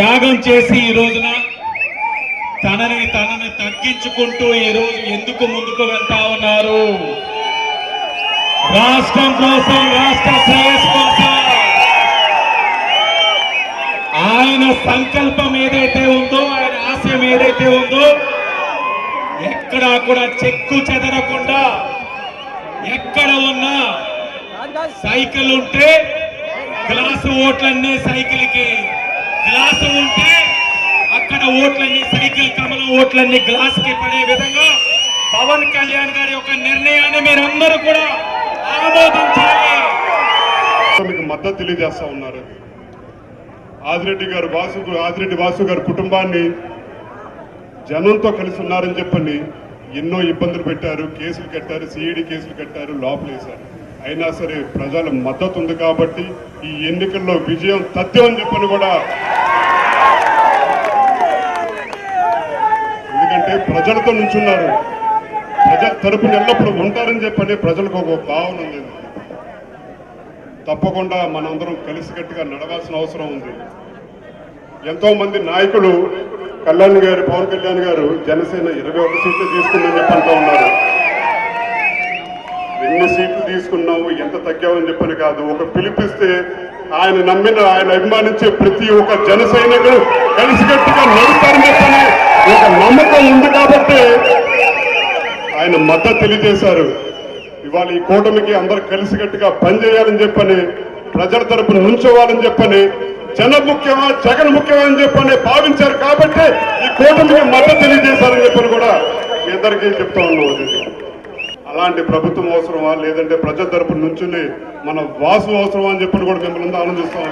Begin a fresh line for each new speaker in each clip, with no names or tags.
త్యాగం చేసి ఈ రోజున తనని తనని తగ్గించుకుంటూ ఈ రోజు ఎందుకు ముందుకు వెళ్తా ఉన్నారు? రాష్ట్రం కోసం రాష్ట్ర శ్రేయస్ కోసం ఆయన సంకల్పం ఏదైతే ఉందో ఆయన ఆశయం ఏదైతే ఉందో ఎక్కడా కూడా చెక్కు చెదరకుండా ఎక్కడ ఉన్నా సైకిల్ ఉంటే గ్లాసు ఓట్లన్నీ సైకిల్కి గ్లాసు ఉంటే అక్కడ ఓట్లన్నీ సైకిల్ కమల ఓట్లన్నీ గ్లాస్కి పడే విధంగా పవన్ కళ్యాణ్ గారి యొక్క నిర్ణయాన్ని మీరందరూ కూడా ఆమోదించాలి.
మీకు మద్దతు తెలియజేస్తా ఉన్నారు. ఆదిరెడ్డి గారు వాసు ఆదిరెడ్డి వాసు గారి కుటుంబాన్ని జనంతో కలిసి ఉన్నారని చెప్పని ఎన్నో ఇబ్బందులు పెట్టారు. కేసులు కట్టారు సిఈడి కేసులు కట్టారు లోపలేశారు. అయినా సరే ప్రజల మద్దతు ఉంది కాబట్టి ఈ ఎన్నికల్లో విజయం తథ్యం అని చెప్పని కూడా అంటే ప్రజలతో నుంచున్నారు. ప్రజల తరపున ఎల్లప్పుడూ ఉంటారని చెప్పని ప్రజలకు ఒక భావన ఉంది. తప్పకుండా మనందరం కలిసికట్టుగా నడవాల్సిన అవసరం ఉంది. ఎంతో మంది నాయకులు కళ్యాణ్ గారు పవన్ కళ్యాణ్ గారు జనసేన ఇరవై ఒక సీట్లు తీసుకుందని చెప్పి అంటూ ఉన్నారు. ఎన్ని సీట్లు తీసుకున్నావు ఎంత తగ్గావని చెప్పని కాదు. ఒక పిలిపిస్తే ఆయన నమ్మిన ఆయన అభిమానించే ప్రతి ఒక్క జన సైనికులు కలిసికట్టుగా నడుస్తారని ఒక నమ్మకం ఉంది కాబట్టి ఆయన మద్దతు తెలియజేశారు. ఇవాళ ఈ కూటమికి అందరూ కలిసికట్టుగా పనిచేయాలని చెప్పని ప్రజల తరపున నుంచోవాలని చెప్పని జన ముఖ్యమా జగన్ ముఖ్యమా అని చెప్పని భావించారు కాబట్టి ఈ కూటమికి మద్దతు తెలియజేశారని చెప్పని కూడా మీ అందరికీ చెప్తా ఉన్నాం అలాంటి ప్రభుత్వం అవసరమా? లేదంటే ప్రజల తరపున నుంచుని మన వాసు అవసరమా అని చెప్పని కూడా మిమ్మల్ని అందరూ ఆనందిస్తాం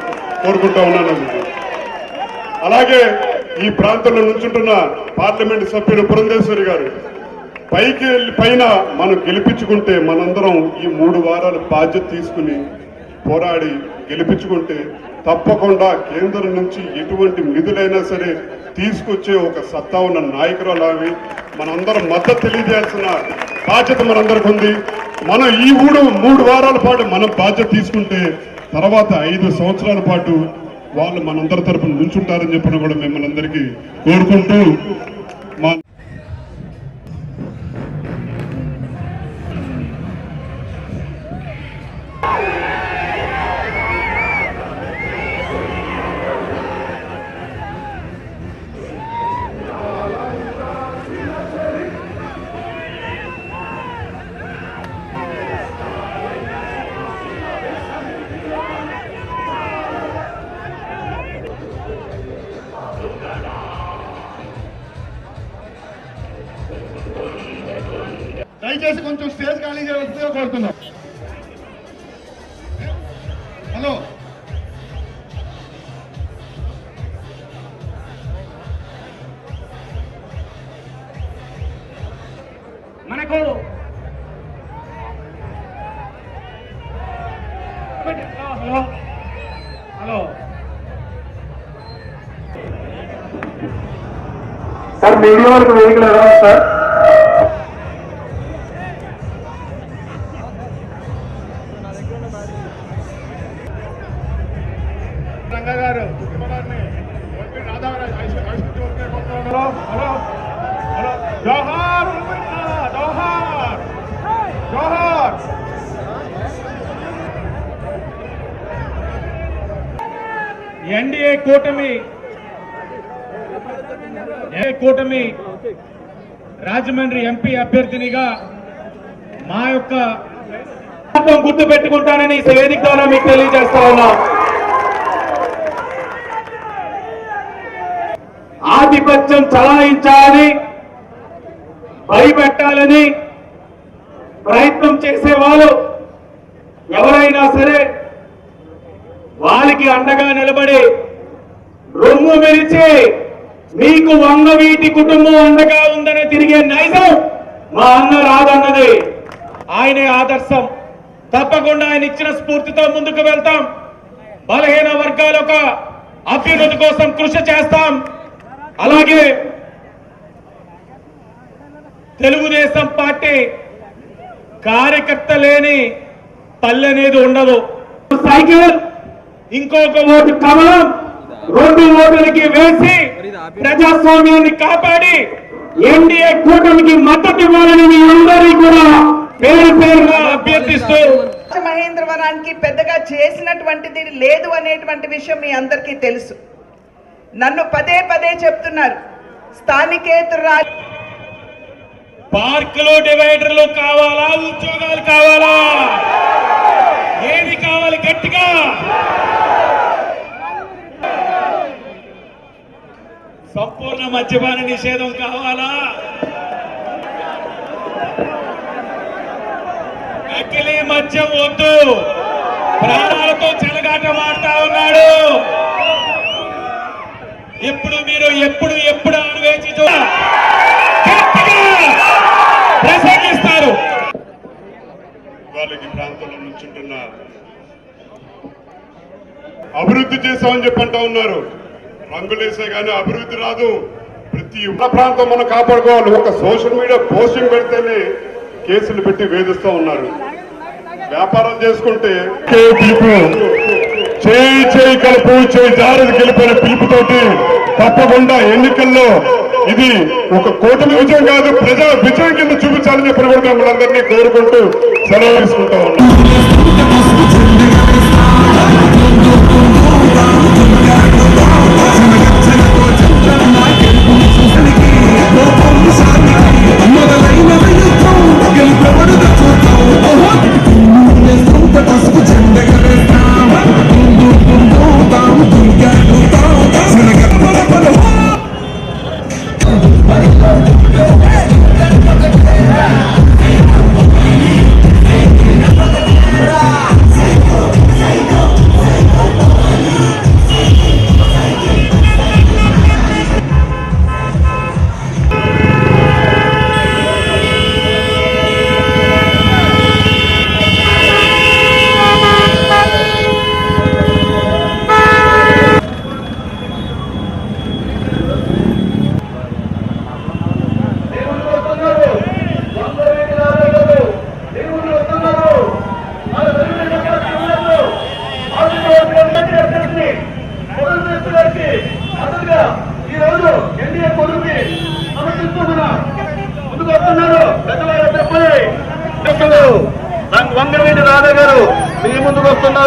కోరుకుంటా ఉన్నాను. అలాగే ఈ ప్రాంతంలో నుంచుంటున్న పార్లమెంట్ సభ్యులు పురంధేశ్వరి గారు పైకి వెళ్ళి పైన మనం గెలిపించుకుంటే మనందరం ఈ మూడు వారాలు బాధ్యత తీసుకుని పోరాడి గెలిపించుకుంటే తప్పకుండా కేంద్రం నుంచి ఎటువంటి నిధులైనా సరే తీసుకొచ్చే ఒక సత్తా ఉన్న నాయకురాలు ఆమె మనందరం మద్దతు తెలియజేయాల్సిన బాధ్యత మనందరికి ఉంది. మనం ఈ మూడు మూడు వారాల పాటు మనం బాధ్యత తీసుకుంటే తర్వాత ఐదు సంవత్సరాల పాటు వాళ్ళు మనందరి తరపున నుంచుంటారని చెప్పిన కూడా మిమ్మల్ని అందరికీ కోరుకుంటూ మా
కోరుతున్నాం హలో.
మనకు హలో. హలో.
సార్ మీడియా వరకు వెహికల్ ఎలా సార్?
గారు. హలో హలో జోహార్ జోహార్ జోహార్.
ఎన్డీఏ కూటమి ఏ కూటమి రాజమండ్రి ఎంపీ అభ్యర్థినిగా మా యొక్క గుర్తు పెట్టుకుంటానని ఈ వేదిక ద్వారా మీకు తెలియజేస్తా ఉన్నా. ఆధిపత్యం చలాయించాలని భయపెట్టాలని ప్రయత్నం చేసేవాళ్ళు ఎవరైనా సరే వాళ్ళకి అండగా నిలబడి రొమ్ము మెరిచి మీకు వంగవీటి కుటుంబం అండగా ఉందని తిరిగే నైజం మా అన్న రాదన్నది. ఆయనే ఆదర్శం. తప్పకుండా ఆయన ఇచ్చిన స్ఫూర్తితో ముందుకు వెళ్తాం. బలహీన వర్గాల ఒక అభ్యున్నతి కోసం కృషి చేస్తాం. అలాగే తెలుగుదేశం పార్టీ కార్యకర్త లేని పల్లె అనేది ఉండదు. సైకిల్ ఇంకొక ఓటు కమలం రెండు ఓటులకి వేసి ప్రజాస్వామ్యాన్ని కాపాడి ఎన్డీఏ కూటమికి మద్దతు ఇవ్వాలని మీ కూడా పేరు అభ్యర్థిస్తూ
మహేంద్రవరానికి పెద్దగా చేసినటువంటిది లేదు అనేటువంటి విషయం మీ అందరికీ తెలుసు. నన్ను పదే పదే చెప్తున్నారు. స్థానికేతర
పార్కులు డివైడర్లు కావాలా? ఉద్యోగాలు కావాలా? ఏది కావాలి గట్టిగా? సంపూర్ణ మద్యపాన నిషేధం కావాలా? నకిలీ మద్యం వద్దు. ప్రాణాలతో చెలగాట మాడుతా ఉన్నాడు. ఎప్పుడు మీరు ఎప్పుడు ఎప్పుడు అని వేచి ప్రసంగిస్తారు.
వాళ్ళకి ప్రాంతంలో నుంచుంటున్న అభివృద్ధి చేశామని చెప్పంటా ఉన్నారు. రంగులేసే గానీ అభివృద్ధి రాదు. ప్రతి ఉన్న ప్రాంతం మనం కాపాడుకోవాలి. ఒక సోషల్ మీడియా పోస్టింగ్ పెడితేనే కేసులు పెట్టి వేధిస్తూ ఉన్నారు. వ్యాపారం చేసుకుంటే కే పిలుపు చేయి చేయి కలుపు చేయి జారది గెలిపిన పిలుపుతోటి తప్పకుండా ఎన్నికల్లో ఇది ఒక కూటమి విజయం కాదు ప్రజా విజయం కింద చూపించాలని చెప్పిన కూడా మిమ్మల్ని అందరినీ కోరుకుంటూ సెలవు తీసుకుంటా ఉన్నాం.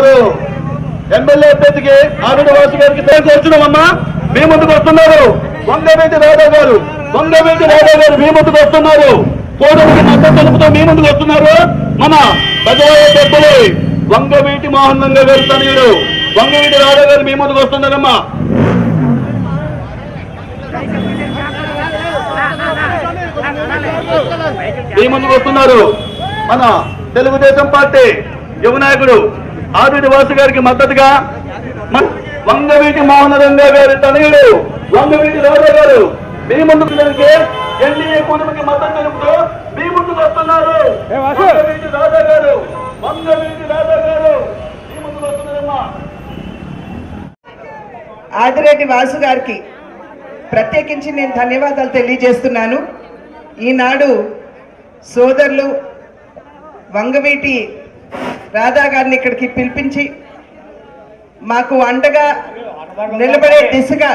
గారు ఎమ్మెల్యే అభ్యర్థికి ఆరుడు వాసు గారికి కోరుచున్నామమ్మా మీ ముందుకు వస్తున్నారు. వంగవీటి రాధా గారు వంగవీటి రాధా గారు మీ ముందుకు వస్తున్నారు. కోడలికి మద్దతు తెలుపుతూ మీ ముందుకు వస్తున్నారు. మన ప్రజల పెద్దలు వంగవీటి మోహన్ రంగ గారు తనయుడు. వంగవీటి రాధా గారు మీ ముందుకు వస్తున్నారమ్మా. మీ ముందుకు వస్తున్నారు. మన తెలుగుదేశం పార్టీ యువ నాయకుడు ఆదిటి వాసు గారికి మద్దతుగా వంగవీటి మోహన రంగా గారి తనయుడు వంగవీటి రాజా గారు మీ ముందుకు దానికి ఎన్డీఏ కూటమికి మద్దతు తెలుపుతూ మీ ముందుకు వస్తున్నారు. వంగవీటి రాజా గారు వంగవీటి రాజా గారు మీ ముందుకు వస్తున్నారమ్మా.
ఆదిరెడ్డి వాసు గారికి ప్రత్యేకించి నేను ధన్యవాదాలు తెలియజేస్తున్నాను. ఈనాడు సోదరులు వంగవీటి రాధా గారిని ఇక్కడికి పిలిపించి మాకు అండగా నిలబడే దిశగా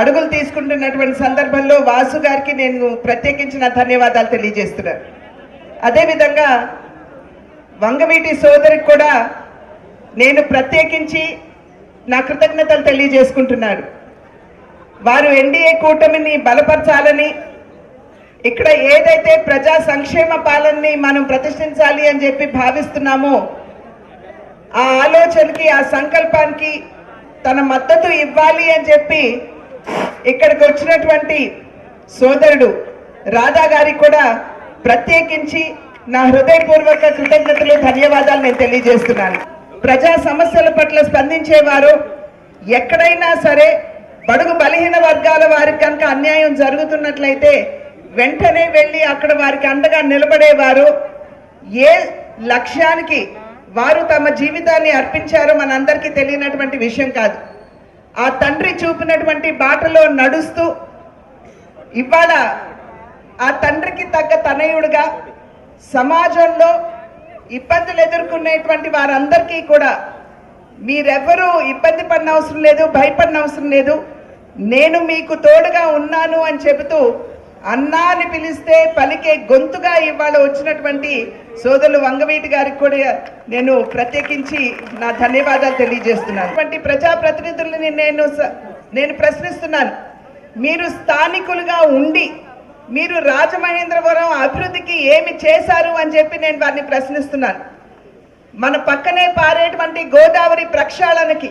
అడుగులు తీసుకుంటున్నటువంటి సందర్భంలో వాసు గారికి నేను ప్రత్యేకించిన ధన్యవాదాలు తెలియజేస్తున్నాను. అదేవిధంగా వంగవీటి సోదరికి కూడా నేను ప్రత్యేకించి నా కృతజ్ఞతలు తెలియజేసుకుంటున్నాను. వారు ఎన్డీఏ కూటమిని బలపరచాలని ఇక్కడ ఏదైతే ప్రజా సంక్షేమ పాలనని మనం ప్రతిష్ఠించాలి అని చెప్పి భావిస్తున్నామో ఆ ఆలోచనకి ఆ సంకల్పానికి తన మద్దతు ఇవ్వాలి అని చెప్పి ఇక్కడికి వచ్చినటువంటి సోదరుడు రాధా గారికి కూడా ప్రత్యేకించి నా హృదయపూర్వక కృతజ్ఞతలు ధన్యవాదాలు నేను తెలియజేస్తున్నాను. ప్రజా సమస్యల పట్ల స్పందించేవారు ఎక్కడైనా సరే బడుగు బలహీన వర్గాల వారికి కనుక అన్యాయం జరుగుతున్నట్లయితే వెంటనే వెళ్ళి అక్కడ వారికి అండగా నిలబడేవారు. ఏ లక్ష్యానికి వారు తమ జీవితాన్ని అర్పించారో మనందరికీ తెలియనటువంటి విషయం కాదు. ఆ తండ్రి చూపినటువంటి బాటలో నడుస్తూ ఇవాళ ఆ తండ్రికి తగ్గ తనయుడుగా సమాజంలో ఇబ్బందులు ఎదుర్కొనేటువంటి వారందరికీ కూడా మీరెవ్వరూ ఇబ్బంది పడిన అవసరం లేదు భయపడిన అవసరం లేదు. నేను మీకు తోడుగా ఉన్నాను అని చెబుతూ అన్నా అని పిలిస్తే పలికే గొంతుగా ఇవాళ వచ్చినటువంటి సోదరులు వంగవీటి గారికి కూడా నేను ప్రత్యేకించి నా ధన్యవాదాలు తెలియజేస్తున్నాను. అటువంటి ప్రజాప్రతినిధులని నేను స- నేను ప్రశ్నిస్తున్నాను. మీరు స్థానికులుగా ఉండి మీరు రాజమహేంద్రవరం అభివృద్ధికి ఏమి చేశారు అని చెప్పి నేను వారిని ప్రశ్నిస్తున్నాను. మన పక్కనే పారేటువంటి గోదావరి ప్రక్షాళనకి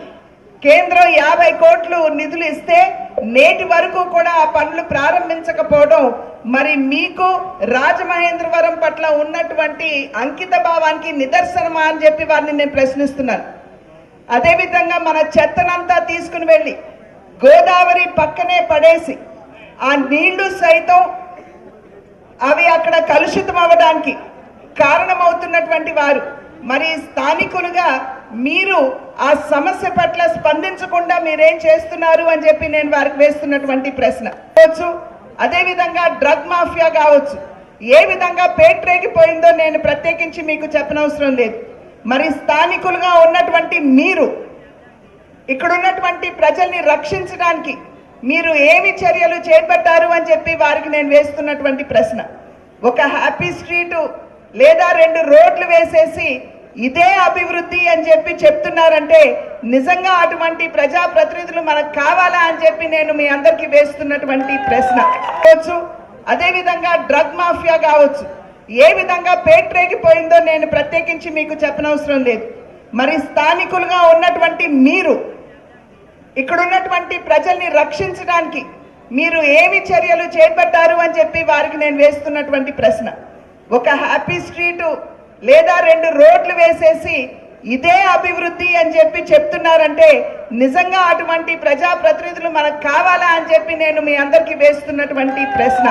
కేంద్రం యాభై కోట్లు నిధులు ఇస్తే నేటి వరకు కూడా ఆ పనులు ప్రారంభించకపోవడం మరి మీకు రాజమహేంద్రవరం పట్ల ఉన్నటువంటి అంకిత భావానికి నిదర్శనమా అని చెప్పి వారిని నేను ప్రశ్నిస్తున్నాను. అదేవిధంగా మన చెత్తనంతా తీసుకుని వెళ్ళి గోదావరి పక్కనే పడేసి ఆ నీళ్ళు సైతం అవి అక్కడ కలుషితం అవ్వడానికి కారణమవుతున్నటువంటి వారు మరి స్థానికులుగా మీరు ఆ సమస్య పట్ల స్పందించకుండా మీరేం చేస్తున్నారు అని చెప్పి నేను వారికి వేస్తున్నటువంటి ప్రశ్న. కావచ్చు అదేవిధంగా డ్రగ్ మాఫియా కావచ్చు. ఏ విధంగా పేట్రేగిపోయిందో నేను ప్రత్యేకించి మీకు చెప్పనవసరం లేదు. మరి స్థానికులుగా ఉన్నటువంటి మీరు ఇక్కడున్నటువంటి ప్రజల్ని రక్షించడానికి మీరు ఏమి చర్యలు చేపట్టారు అని చెప్పి వారికి నేను వేస్తున్నటువంటి ప్రశ్న. ఒక హ్యాపీ స్ట్రీటు లేదా రెండు రోడ్లు వేసేసి ఇదే అభివృద్ధి అని చెప్పి చెప్తున్నారంటే నిజంగా అటువంటి ప్రజాప్రతినిధులు మనకు కావాలా అని చెప్పి నేను మీ అందరికీ వేస్తున్నటువంటి ప్రశ్న. కావచ్చు అదేవిధంగా డ్రగ్ మాఫియా కావచ్చు. ఏ విధంగా పేట్రేగిపోయిందో నేను ప్రత్యేకించి మీకు చెప్పనవసరం లేదు. మరి స్థానికులుగా ఉన్నటువంటి మీరు ఇక్కడున్నటువంటి ప్రజల్ని రక్షించడానికి మీరు ఏమి చర్యలు చేపట్టారు అని చెప్పి వారికి నేను వేస్తున్నటువంటి ప్రశ్న. ఒక హ్యాపీ స్ట్రీటు లేదా రెండు రోడ్లు వేసేసి ఇదే అభివృద్ధి అని చెప్పి చెప్తున్నారంటే నిజంగా అటువంటి ప్రజాప్రతినిధులు మనకు కావాలా అని చెప్పి నేను మీ అందరికీ వేస్తున్నటువంటి ప్రశ్న.